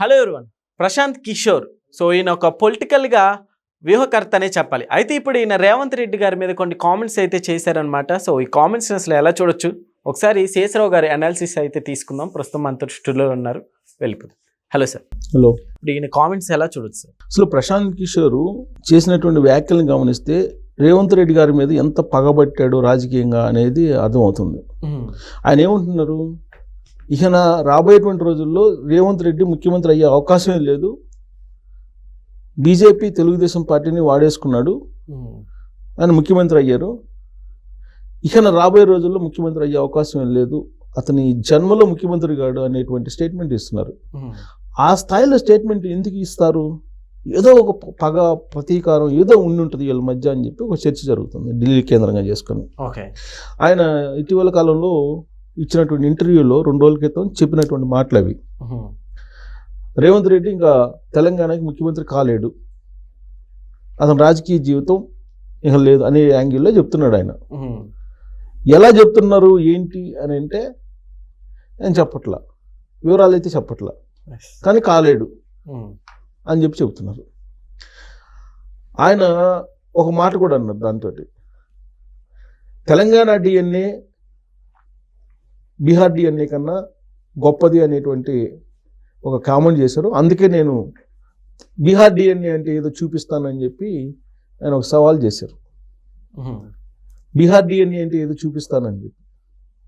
Hello everyone Prashant Kishor. So ఈయన ఒక పొలిటికల్గా వ్యూహకర్త అనే చెప్పాలి. అయితే ఇప్పుడు ఈయన రేవంత్ రెడ్డి గారి మీద కొన్ని కామెంట్స్ అయితే చేశారనమాట సో ఈ కామెంట్స్ అసలు ఎలా చూడొచ్చు? ఒకసారి శేషరావు గారి అనాలిసిస్ అయితే తీసుకుందాం. ప్రస్తుతం స్టూడియోలో ఉన్నారు. వెళ్ళిపోతుంది హలో సార్ హలో ఇప్పుడు ఈయన కామెంట్స్ ఎలా చూడొచ్చు సార్ అసలు ప్రశాంత్ కిషోర్ చేసినటువంటి వ్యాఖ్యలను గమనిస్తే రేవంత్ రెడ్డి గారి మీద ఎంత పగబట్టాడు రాజకీయంగా అనేది అర్థమవుతుంది. ఆయన ఏమంటున్నారు? ఇక నా రాబోయేటువంటి రోజుల్లో రేవంత్ రెడ్డి ముఖ్యమంత్రి అయ్యే అవకాశమే లేదు. బీజేపీ తెలుగుదేశం పార్టీని వాడేసుకున్నాడు. ఆయన ముఖ్యమంత్రి అయ్యారు. ఇక నా రాబోయే రోజుల్లో ముఖ్యమంత్రి అయ్యే అవకాశం లేదు. అతని జన్మలో ముఖ్యమంత్రి కాడు అనేటువంటి స్టేట్మెంట్ ఇస్తున్నారు. ఆ స్థాయిలో స్టేట్మెంట్ ఎందుకు ఇస్తారు? ఏదో ఒక పగ ప్రతీకారం ఏదో ఉండి ఉంటుంది వీళ్ళ మధ్య అని చెప్పి ఒక చర్చ జరుగుతుంది ఢిల్లీ కేంద్రంగా చేసుకొని. ఓకే. ఆయన ఇటీవల కాలంలో ఇచ్చినటువంటి ఇంటర్వ్యూలో రెండు రోజుల క్రితం చెప్పినటువంటి మాటలు అవి. రేవంత్ రెడ్డి ఇంకా తెలంగాణకి ముఖ్యమంత్రి కాలేడు. అతని రాజకీయ జీవితం ఇక లేదు అనే యాంగిల్లో చెప్తున్నాడు ఆయన. ఎలా చెప్తున్నారు ఏంటి అని అంటే నేను చెప్పట్లా. వివరాలు అయితే చెప్పట్లా. కానీ కాలేడు అని చెప్పి చెబుతున్నారు ఆయన ఒక మాట కూడా అన్నారు దాంతో తెలంగాణ డిఎన్ఏ బీహార్ డిఎన్ఏ కన్నా గొప్పది అనేటువంటి ఒక కామెంట్ చేశారు. అందుకే నేను బీహార్ డిఎన్ఏ అంటే ఏదో చూపిస్తానని చెప్పి ఆయన ఒక సవాల్ చేశారు. బీహార్ డిఎన్ఏ అంటే ఏదో చూపిస్తానని చెప్పి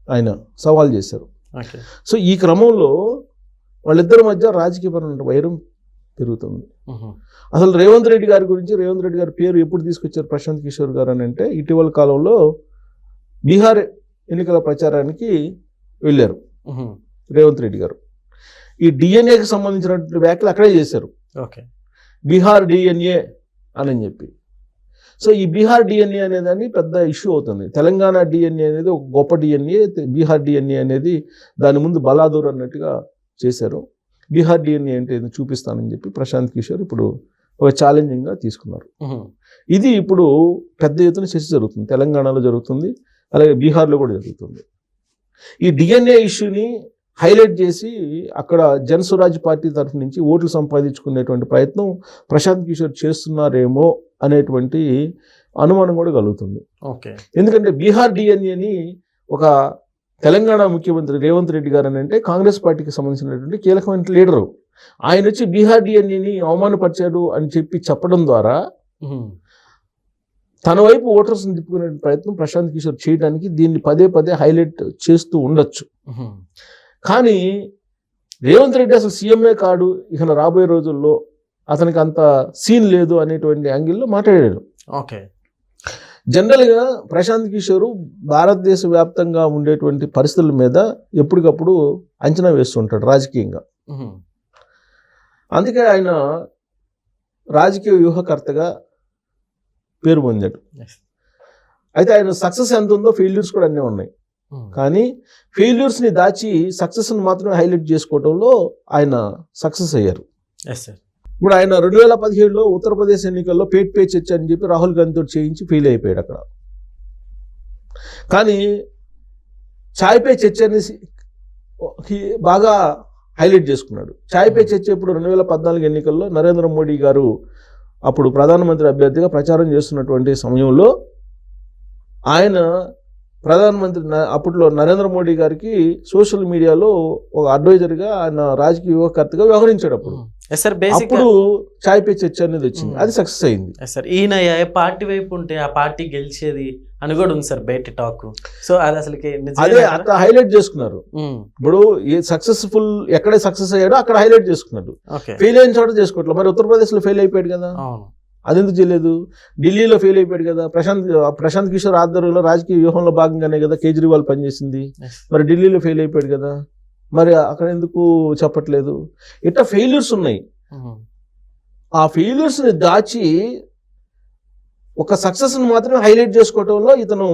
ఆయన సవాల్ చేశారు. సో ఈ క్రమంలో వాళ్ళిద్దరి మధ్య రాజకీయపరమైన వైరం పెరుగుతుంది. అసలు రేవంత్ రెడ్డి గారి గురించి రేవంత్ రెడ్డి గారి పేరు ఎప్పుడు తీసుకొచ్చారు ప్రశాంత్ కిషోర్ గారు అని అంటే ఇటీవల కాలంలో బీహార్ ఎన్నికల ప్రచారానికి వెళ్ళారు. రేవంత్ రెడ్డి గారు. ఈ డిఎన్ఏకి సంబంధించినటువంటి వ్యాఖ్యలు అక్కడే చేశారు. ఓకే. బీహార్ డిఎన్ఏ అని చెప్పి. సో ఈ బీహార్ డిఎన్ఏ అనేదాన్ని పెద్ద ఇష్యూ అవుతుంది. తెలంగాణ డిఎన్ఏ అనేది ఒక గొప్ప డిఎన్ఏ బీహార్ డిఎన్ఏ అనేది దాని ముందు బలాదూర్ అన్నట్టుగా చేశారు. బీహార్ డిఎన్ఏ అంటే చూపిస్తానని చెప్పి ప్రశాంత్ కిషోర్ ఇప్పుడు ఒక ఛాలెంజింగ్గా తీసుకున్నారు. ఇది ఇప్పుడు పెద్ద ఎత్తున చర్చ జరుగుతుంది. తెలంగాణలో జరుగుతుంది. అలాగే బీహార్లో కూడా జరుగుతుంది. ఈ డిఎన్ఏ ఇష్యూని హైలైట్ చేసి అక్కడ జన్ స్వరాజ్ పార్టీ తరఫు నుంచి ఓట్లు సంపాదించుకునేటువంటి ప్రయత్నం ప్రశాంత్ కిషోర్ చేస్తున్నారేమో అనేటువంటి అనుమానం కూడా కలుగుతుంది. ఓకే. ఎందుకంటే బీహార్ డిఎన్ఏని ఒక తెలంగాణ ముఖ్యమంత్రి రేవంత్ రెడ్డి గారు అని అంటే కాంగ్రెస్ పార్టీకి సంబంధించినటువంటి కీలకమైన లీడరు. ఆయన వచ్చి బీహార్ డిఎన్ఏని అవమానపరిచాడు అని చెప్పి చెప్పడం ద్వారా తన వైపు ఓటర్స్ని తిప్పుకునే ప్రయత్నం ప్రశాంత్ కిషోర్ చేయడానికి దీన్ని పదే పదే హైలైట్ చేస్తూ ఉండొచ్చు. కానీ రేవంత్ రెడ్డి అసలు సీఎంఏ కాడు. ఇక రాబోయే రోజుల్లో అతనికి అంత సీన్ లేదు అనేటువంటి యాంగిల్లో మాట్లాడాడు ఓకే. జనరల్గా ప్రశాంత్ కిషోర్ భారతదేశ వ్యాప్తంగా ఉండేటువంటి పరిస్థితుల మీద ఎప్పటికప్పుడు అంచనా వేస్తుంటాడు రాజకీయంగా. అందుకే ఆయన రాజకీయ వ్యూహకర్తగా పేరు పొందాడు. అయితే ఆయన సక్సెస్ ఎంత ఉందో ఫెయిల్యూర్స్ కూడా అన్నీ ఉన్నాయి. కానీ ఫెయిల్యూర్స్ని దాచి సక్సెస్ని మాత్రమే హైలైట్ చేసుకోవడంలో ఆయన సక్సెస్ అయ్యారు. ఇప్పుడు ఆయన రెండు వేల పదిహేడులో ఉత్తరప్రదేశ్ ఎన్నికల్లో పేట్ పే చర్చ అని చెప్పి రాహుల్ గాంధీతో చేయించి ఫెయిల్ అయిపోయాడు అక్కడ. కానీ చాయ్ పే చర్చ అనేసి బాగా హైలైట్ చేసుకున్నాడు. చాయ్ పే చర్చ ఇప్పుడు రెండు వేల పద్నాలుగు ఎన్నికల్లో నరేంద్ర మోడీ గారు అప్పుడు ప్రధానమంత్రి అభ్యర్థిగా ప్రచారం చేస్తున్నటువంటి సమయంలో ఆయన ప్రధానమంత్రి అప్పట్లో నరేంద్ర మోడీ గారికి సోషల్ మీడియాలో ఒక అడ్వైజర్గా ఆయన రాజకీయ యువకర్తగా వ్యవహరించాడు అప్పుడు. ఎస్ సార్ బేసిక్ అప్పుడు చాయ్ పే చర్చ అనేది వచ్చింది. Mm. అది సక్సెస్ అయింది. సార్ ఈయన ఏ పార్టీ వైపు ఉంటే ఆ పార్టీ గెలిచేది అని కూడా ఉంది సార్ బయట టాక్ సో అది అసలుకి అదే? అట్లా హైలైట్ చేసుకున్నారు. ఉమ్, ఇప్పుడు ఏ సక్సెస్ఫుల్ ఎక్కడ సక్సెస్ అయ్యాడో అక్కడ హైలైట్ చేసుకున్నాడు. ఫెయిల్ అయిన చోట చేసుకోవట్లేదు మరి ఉత్తరప్రదేశ్లో ఫెయిల్ అయిపోయాడు కదా. అవును. అదెందుకు చేయలేదు? ఢిల్లీలో ఫెయిల్ అయిపోయాడు కదా. ప్రశాంత్ ప్రశాంత్ కిషోర్ ఆధ్వర్యంలో రాజకీయ వ్యూహంలో భాగంగానే కదా కేజ్రీవాల్ పనిచేసింది. మరి ఢిల్లీలో ఫెయిల్ అయిపోయాడు కదా. మరి అక్కడ ఎందుకు చెప్పట్లేదు? ఇట్లా ఫెయిల్యూర్స్ ఉన్నాయి. ఆ ఫెయిల్యూర్స్ని దాచి ఒక సక్సెస్ని మాత్రమే హైలైట్ చేసుకోవటంలో ఇతను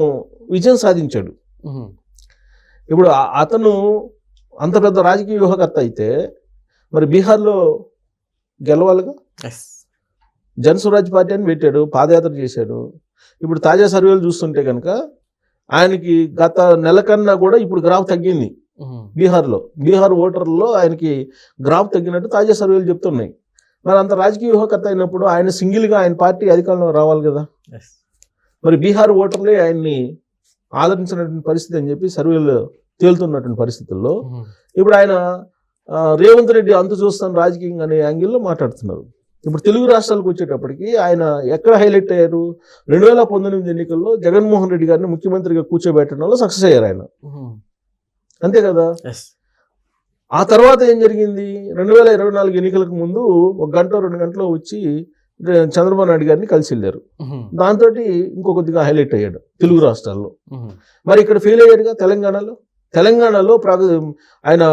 విజయం సాధించాడు. ఇప్పుడు అతను అంత పెద్ద రాజకీయ వ్యూహకర్త అయితే మరి బీహార్లో గెలవాలిగా? ఎస్ జన్ స్వరాజ్ పార్టీ అని పెట్టాడు పాదయాత్ర చేశాడు. ఇప్పుడు తాజా సర్వేలు చూస్తుంటే కనుక ఆయనకి గత నెల కన్నా కూడా ఇప్పుడు గ్రాఫ్ తగ్గింది. బీహార్లో బీహార్ ఓటర్లలో ఆయనకి గ్రాఫ్ తగ్గినట్టు తాజా సర్వేలు చెప్తున్నాయి. మరి అంత రాజకీయ వ్యూహకర్త అయినప్పుడు ఆయన సింగిల్గా ఆయన పార్టీ అధికారంలో రావాలి కదా? మరి బీహార్ ఓటర్లే ఆయన్ని ఆదరించినటువంటి పరిస్థితి అని చెప్పి సర్వేలు తేలుతున్నటువంటి పరిస్థితుల్లో ఇప్పుడు ఆయన రేవంత్ రెడ్డి అంతు చూస్తాను రాజకీయంగా అనే యాంగిల్లో మాట్లాడుతున్నారు. ఇప్పుడు తెలుగు రాష్ట్రాలకు వచ్చేటప్పటికి ఆయన ఎక్కడ హైలైట్ అయ్యారు? రెండు వేల పంతొమ్మిది ఎన్నికల్లో జగన్మోహన్ రెడ్డి గారిని ముఖ్యమంత్రిగా కూర్చోబెట్టడంలో సక్సెస్ అయ్యారు ఆయన. అంతే కదా? ఆ తర్వాత ఏం జరిగింది? రెండు వేల ఇరవై నాలుగు ఎన్నికలకు ముందు ఒక గంట రెండు గంటలో వచ్చి చంద్రబాబు నాయుడు గారిని కలిసి వెళ్ళారు. దాంతో ఇంకో కొద్దిగా హైలైట్ అయ్యాడు తెలుగు రాష్ట్రాల్లో. మరి ఇక్కడ ఫెయిల్ అయ్యాడుగా తెలంగాణలో? తెలంగాణలో ఆయన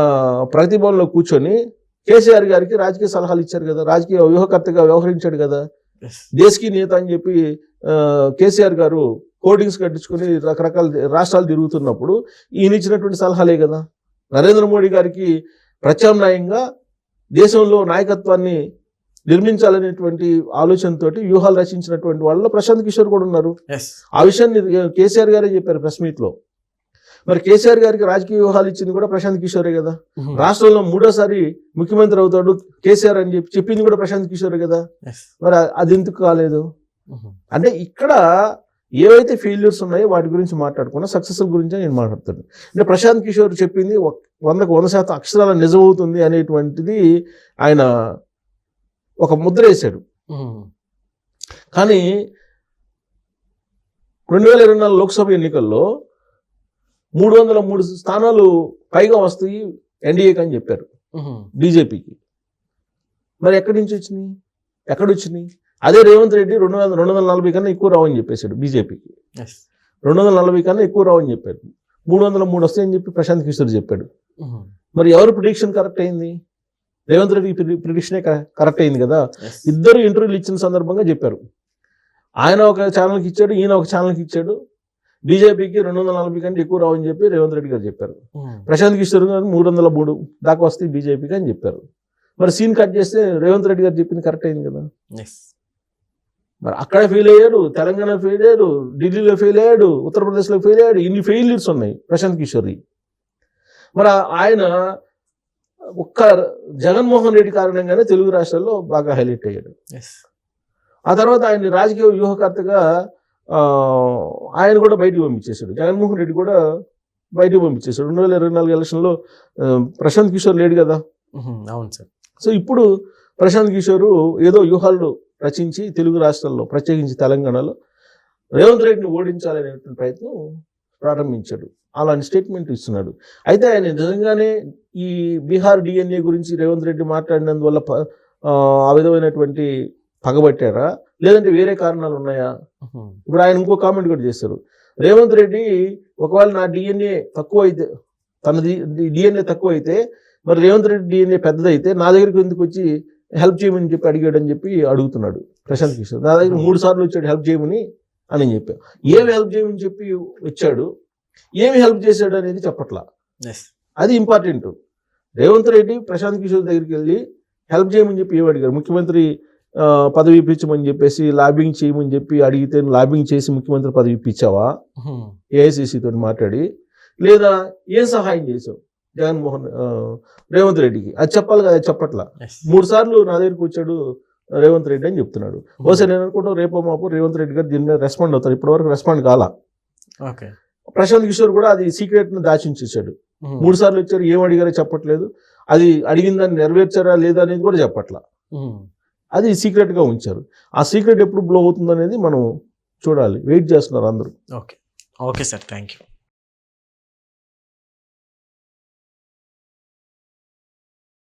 ప్రగతి భవన్లో కూర్చొని కేసీఆర్ గారికి రాజకీయ సలహాలు ఇచ్చారు కదా రాజకీయ వ్యూహకర్తగా వ్యవహరించాడు కదా. దేశకి నేత అని చెప్పి కేసీఆర్ గారు కోటింగ్స్ కట్టించుకుని రకరకాల రాష్ట్రాలు తిరుగుతున్నప్పుడు ఈయన ఇచ్చినటువంటి సలహాలే కదా. నరేంద్ర మోడీ గారికి ప్రత్యామ్నాయంగా దేశంలో నాయకత్వాన్ని నిర్మించాలనేటువంటి ఆలోచనతోటి వ్యూహాలు రచించినటువంటి వాళ్ళలో ప్రశాంత్ కిషోర్ కూడా ఉన్నారు. ఆ విషయాన్ని కేసీఆర్ గారే చెప్పారు ప్రెస్ మీట్లో మరి కేసీఆర్ గారికి రాజకీయ వ్యూహాలు ఇచ్చింది కూడా ప్రశాంత్ కిషోరే కదా. రాష్ట్రంలో మూడోసారి ముఖ్యమంత్రి అవుతాడు కేసీఆర్ అని చెప్పి చెప్పింది కూడా ప్రశాంత్ కిషోరే కదా. మరి అది ఎందుకు కాలేదు? అంటే ఇక్కడ ఏవైతే ఫెయిల్యూర్స్ ఉన్నాయో వాటి గురించి మాట్లాడుకున్నా సక్సెస్ గురించి నేను మాట్లాడుతాను అంటే ప్రశాంత్ కిషోర్ చెప్పింది వందకు వంద శాతం అక్షరాల నిజమవుతుంది అనేటువంటిది ఆయన ఒక ముద్ర వేశాడు. కానీ రెండు వేల ఇరవై నాలుగు లోక్సభ ఎన్నికల్లో మూడు వందల మూడు స్థానాలు పైగా వస్తాయి ఎన్డీఏకి అని చెప్పారు. బీజేపీకి. మరి ఎక్కడి నుంచి వచ్చినాయి? ఎక్కడ వచ్చినాయి? అదే రేవంత్ రెడ్డి రెండు వందల రెండు వందల నలభై కన్నా ఎక్కువ రావని చెప్పేశాడు బీజేపీకి. రెండు వందల నలభై కన్నా ఎక్కువ రావని చెప్పాడు. మూడు వందల మూడు వస్తాయని చెప్పి ప్రశాంత్ కిషోర్ చెప్పాడు. మరి ఎవరు ప్రిడిక్షన్ కరెక్ట్ అయింది? రేవంత్ రెడ్డి ప్రిడిక్షనే కరెక్ట్ అయింది కదా? ఇద్దరు ఇంటర్వ్యూలు ఇచ్చిన సందర్భంగా చెప్పారు. ఆయన ఒక ఛానల్కి ఇచ్చాడు ఈయన ఒక ఛానల్కి ఇచ్చాడు. బీజేపీకి రెండు వందల నలభై కంటే ఎక్కువ రావని చెప్పి రేవంత్ రెడ్డి గారు చెప్పారు. ప్రశాంత్ కిషోర్ గారు మూడు వందల మూడు దాకా వస్తాయి బీజేపీకి అని చెప్పారు. మరి సీన్ కట్ చేస్తే రేవంత్ రెడ్డి గారు చెప్పింది కరెక్ట్ అయింది కదా? మరి అక్కడ ఫెయిల్ అయ్యాడు తెలంగాణ ఫెయిల్ అయ్యాడు ఢిల్లీలో ఫెయిల్ అయ్యాడు ఉత్తరప్రదేశ్లో ఫెయిల్ అయ్యాడు ఇన్ని ఫెయిల్యూర్స్ ఉన్నాయి ప్రశాంత్ కిషోర్వి మరి ఆయన ఒక్క జగన్మోహన్ రెడ్డి కారణంగానే తెలుగు రాష్ట్రాల్లో బాగా హైలైట్ అయ్యాడు. ఆ తర్వాత ఆయన రాజకీయ వ్యూహకర్తగా ఆయన కూడా బయటికి పంపించేశాడు. జగన్మోహన్ రెడ్డి కూడా బయటికి పంపించేశాడు. రెండు వేల ఇరవై నాలుగు ఎలక్షన్లో ప్రశాంత్ కిషోర్ లేడు కదా. అవును సార్. సో ఇప్పుడు ప్రశాంత్ కిషోర్ ఏదో వ్యూహాలు రచించి తెలుగు రాష్ట్రాల్లో ప్రత్యేకించి తెలంగాణలో రేవంత్ రెడ్డిని ఓడించాలనేటువంటి ప్రయత్నం ప్రారంభించాడు. అలాంటి స్టేట్మెంట్ ఇస్తున్నాడు. అయితే ఆయన నిజంగానే ఈ బీహార్ డిఎన్ఏ గురించి రేవంత్ రెడ్డి మాట్లాడినందువల్ల ఆ విధమైనటువంటి పగబట్టారా? లేదంటే వేరే కారణాలు ఉన్నాయా? ఇప్పుడు ఆయన ఇంకో కామెంట్ కూడా చేశారు. రేవంత్ రెడ్డి ఒకవేళ నా డిఎన్ఏ తక్కువ అయితే తనది డిఎన్ఏ తక్కువ అయితే మరి రేవంత్ రెడ్డి డిఎన్ఏ పెద్దదైతే నా దగ్గరికి ఎందుకు వచ్చి హెల్ప్ చేయమని చెప్పి అడిగాడు అని చెప్పి అడుగుతున్నాడు ప్రశాంత్ కిషోర్ నా దగ్గర మూడు సార్లు వచ్చాడు హెల్ప్ చేయమని అని చెప్పా. ఏమి హెల్ప్ చేయమని చెప్పి వచ్చాడు? ఏమి హెల్ప్ చేశాడు అనేది చెప్పట్లా. అది ఇంపార్టెంట్ రేవంత్ రెడ్డి ప్రశాంత్ కిషోర్ దగ్గరికి వెళ్ళి హెల్ప్ చేయమని చెప్పి ఏమి అడిగారు? ముఖ్యమంత్రి పదవి ఇప్పించమని చెప్పేసి లాబింగ్ చేయమని చెప్పి అడిగితే లాబింగ్ చేసి ముఖ్యమంత్రి పదవి ఇప్పించావా? ఏఐసిసి తోటి మాట్లాడి. లేదా ఏం సహాయం చేసావు? జగన్మోహన్ రేవంత్ రెడ్డికి. అది చెప్పాలి కదా అది చెప్పట్లా. మూడు సార్లు నా దగ్గరికి వచ్చాడు రేవంత్ రెడ్డి అని చెప్తున్నాడు. ఓసే నేను అనుకుంటా రేపో మాపు రేవంత్ రెడ్డి గారు దీని మీద రెస్పాండ్ అవుతారు. ఇప్పటివరకు రెస్పాండ్ కాలా. ప్రశాంత్ కిషోర్ కూడా అది సీక్రెట్ని దాచించేశాడు మూడు సార్లు వచ్చారు ఏం అడిగారో చెప్పట్లేదు. అది అడిగిన దాన్ని నెరవేర్చారా లేదా అనేది కూడా చెప్పట్లా. అది సీక్రెట్గా ఉంచారు. ఆ సీక్రెట్ ఎప్పుడు బ్లో అవుతుంది అనేది మనం చూడాలి. వెయిట్ చేస్తున్నారు అందరూ. Okay. Okay sir. Thank you